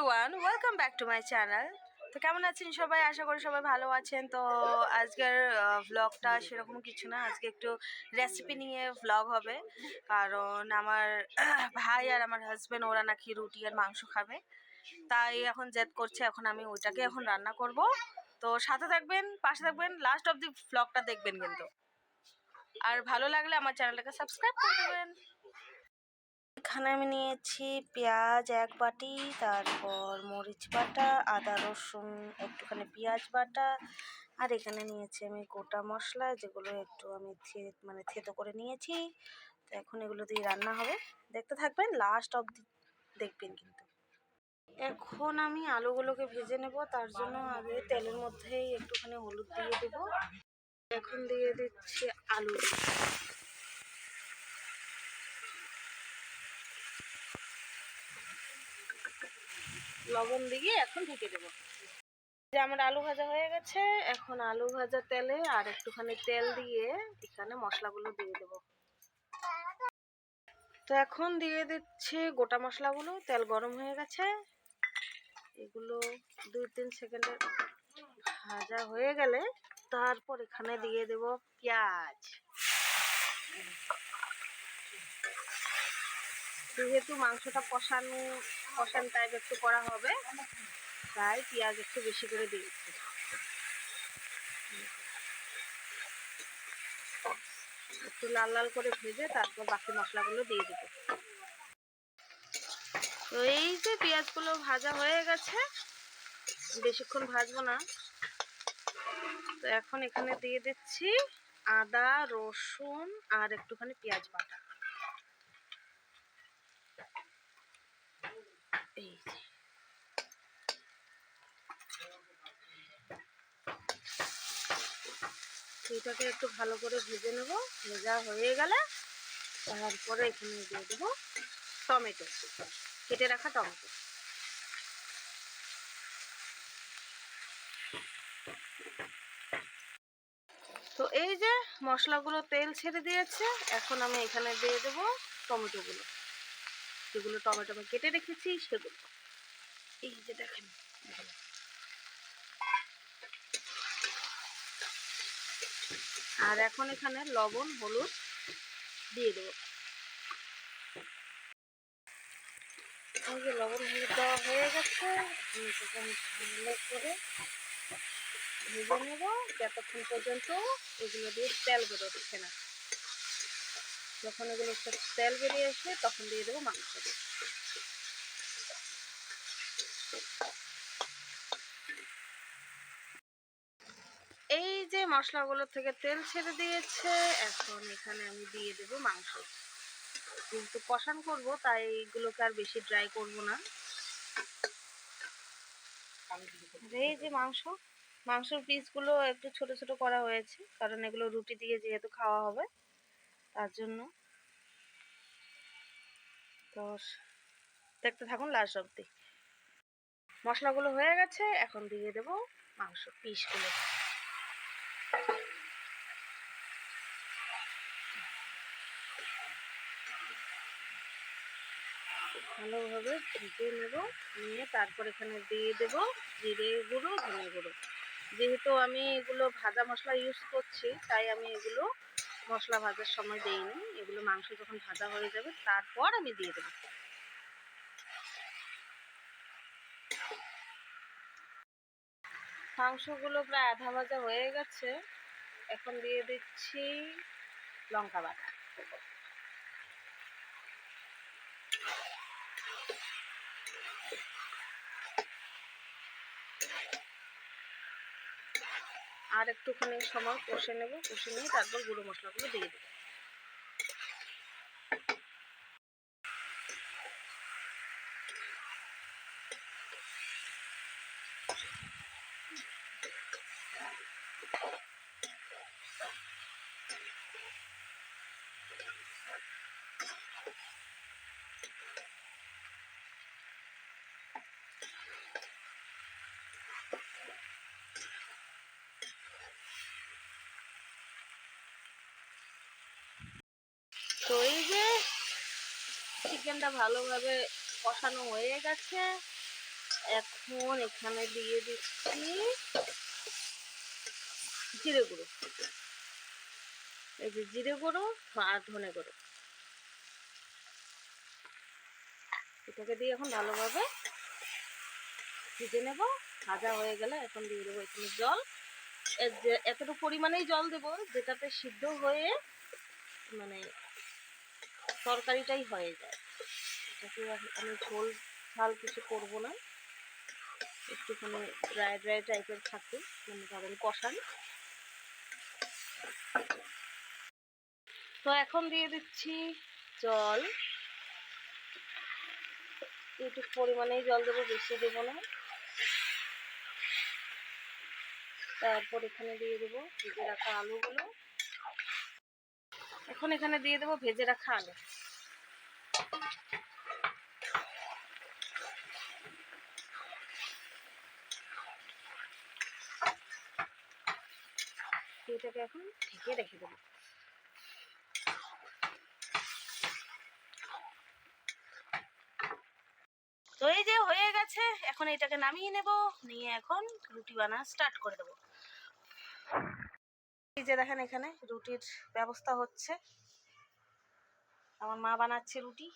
Everyone welcome back to my channel তো কেমন আছেন সবাই? আশা করি সবাই ভালো আছেন। তো আজকের ভ্লগটা সেরকম কিছু না। আজকে একটু রেসিপি নিয়ে ভ্লগ হবে। কারণ আমার ভাই আর আমার হাজব্যান্ড ওরা নাকি রুটি আর মাংস খাবে। তাই এখন জেদ করছে, এখন আমি ওইটাকে এখন রান্না করব। তো সাথে থাকবেন, পাশে থাকবেন লাস্ট অব দি ভ্লগটা দেখবেন কিন্তু। আর ভালো লাগলে আমার চ্যানেলটাকে সাবস্ক্রাইব করে দেবেন। এখানে আমি নিয়েছি পেঁয়াজ এক বাটি, তারপর মরিচ বাটা, আদা, রসুন, একটুখানি পেঁয়াজ বাটা, আর এখানে নিয়েছি আমি গোটা মশলা, যেগুলো একটু আমি মানে থেতো করে নিয়েছি। তো এখন এগুলো দিয়ে রান্না হবে। দেখতে থাকবেন লাস্ট অব দেখবেন কিন্তু। এখন আমি আলুগুলোকে ভেজে নেব, তার জন্য আগে তেলের মধ্যেই একটুখানি হলুদ দিয়ে দেব। এখন দিয়ে দিচ্ছি আলু। লবণ দিয়ে এখন ঢেকে দেবো। যে আমার আলু ভাজা হয়ে গেছে, এখন আলু ভাজা তেলে আর একটুখানি তেল দিয়ে এখানে মশলাগুলো দিয়ে দেবো। তো এখন দিয়ে দিচ্ছি গোটা মশলাগুলো, তেল গরম হয়ে গেছে। এগুলো দুই তিন সেকেন্ডের ভাজা হয়ে গেলে তারপর এখানে দিয়ে দেব পেঁয়াজ। যেহেতু মাংসটা কষানো, কষান টাইপ একটু করা হবে, তাই পেঁয়াজ একটু বেশি করে দিয়েছি একটু লাল লাল করে ভেজে তারপর বাকি মশলাগুলো দিয়ে দেবো। তো এই যে পেঁয়াজগুলো ভাজা হয়ে গেছে, বেশিক্ষণ ভাজবো না। তো এখন এখানে দিয়ে দিচ্ছি আদা, রসুন আর একটুখানি পেঁয়াজ বাটা। এটাকে একটু ভালো করে ভেজে নেব। ভেজা হয়ে গেলে তারপরে এখানে দিয়ে দেবো টমেটো। কেটে রাখা টমেটো। তো এই যে মশলাগুলো তেল ছেড়ে দিয়েছে, এখন আমি এখানে দিয়ে দেবো টমেটোগুলো। যেগুলো টমেটো আমি কেটে রেখেছি সেগুলো। এই যে দেখেন। আর এখন এখানে লবণ, হলুদ দিয়ে দেবো। লবণ, হলুদ দেওয়া হয়ে গেছে। ভালো করে ভেজে নেব। যতক্ষণ পর্যন্ত এগুলো দিয়ে তেল বেরোচ্ছে না। যখন এগুলো তেল বেরিয়ে আসে তখন দিয়ে দেবো মাংস দিয়ে এই যে মশলাগুলো থেকে তেল ছেড়ে দিয়েছে, এখন এখানে আমি দিয়ে দেবো মাংস। কিন্তু কষান করব, তাই এইগুলোকে আর বেশি ড্রাই করব না। এই যে মাংস, মাংসের পিসগুলো একটু ছোট ছোট করা হয়েছে, কারণ এগুলো রুটি দিয়ে যেহেতু খাওয়া হবে, তার জন্য তো দেখতে থাকুন লাস্ট অব্দি মশলাগুলো হয়ে গেছে, এখন দিয়ে দেব মাংস পিসগুলো ভালোভাবে ভেজে নেব, নিয়ে তারপর এখানে দিয়ে দেব জিরে গুঁড়ো, ধনে গুঁড়ো। যেহেতু আমি এগুলো ভাজা মশলা ইউজ করছি, তাই আমি এগুলো মশলা ভাজার সময় দিইনি। এগুলো মাংস যখন ভাজা হয়ে যাবে, তারপর আমি দিয়ে দেবো। মাংসগুলো প্রায় আধা ভাজা হয়ে গেছে। এখন দিয়ে দিচ্ছি লঙ্কা বাটা। আর একটুখানি সময় কষে নেব, কষে নিয়ে তারপর গুঁড়ো মশলাগুলো দিয়ে দেবো। তো যে চিকেনটা ভালোভাবে কষানো হয়ে গেছে। এখন এখানে দিয়ে দিচ্ছি জিরে গুঁড়ো। এই যে জিরে গুঁড়ো আর ধনে গুঁড়ো। এটাকে দিয়ে এখন ভালোভাবে ভেজে নেব। ভাজা হয়ে গেলে এখন দিয়ে দেবো এখানে জল। এতটুকু পরিমাণেই জল দেব, যেটাতে সিদ্ধ হয়ে মানে তরকারিটাই হয়ে যায়। এটাকে আমি ঝোল ঝাল কিছু করব না। একটুখানি ড্রাই ড্রাই টাইপের থাকে মানে ধরেন কষান। তো এখন দিয়ে দিচ্ছি জল। একটু পরিমাণেই জল দেবো, বেশি দেবো না। তারপর এখানে দিয়ে দেবো ভেজে রাখা আলুগুলো। এখন এখানে দিয়ে দেবো ভেজে রাখা আলু। এটাকে এখন ঢেকে রেখে দেবো। তো এই যে হয়ে গেছে, এখন এটাকে নামিয়ে নেব, নিয়ে এখন রুটি বানা স্টার্ট করে দেবো। এই যে দেখেন এখানে রুটির ব্যবস্থা হচ্ছে। আমার মা বানাচ্ছে রুটি।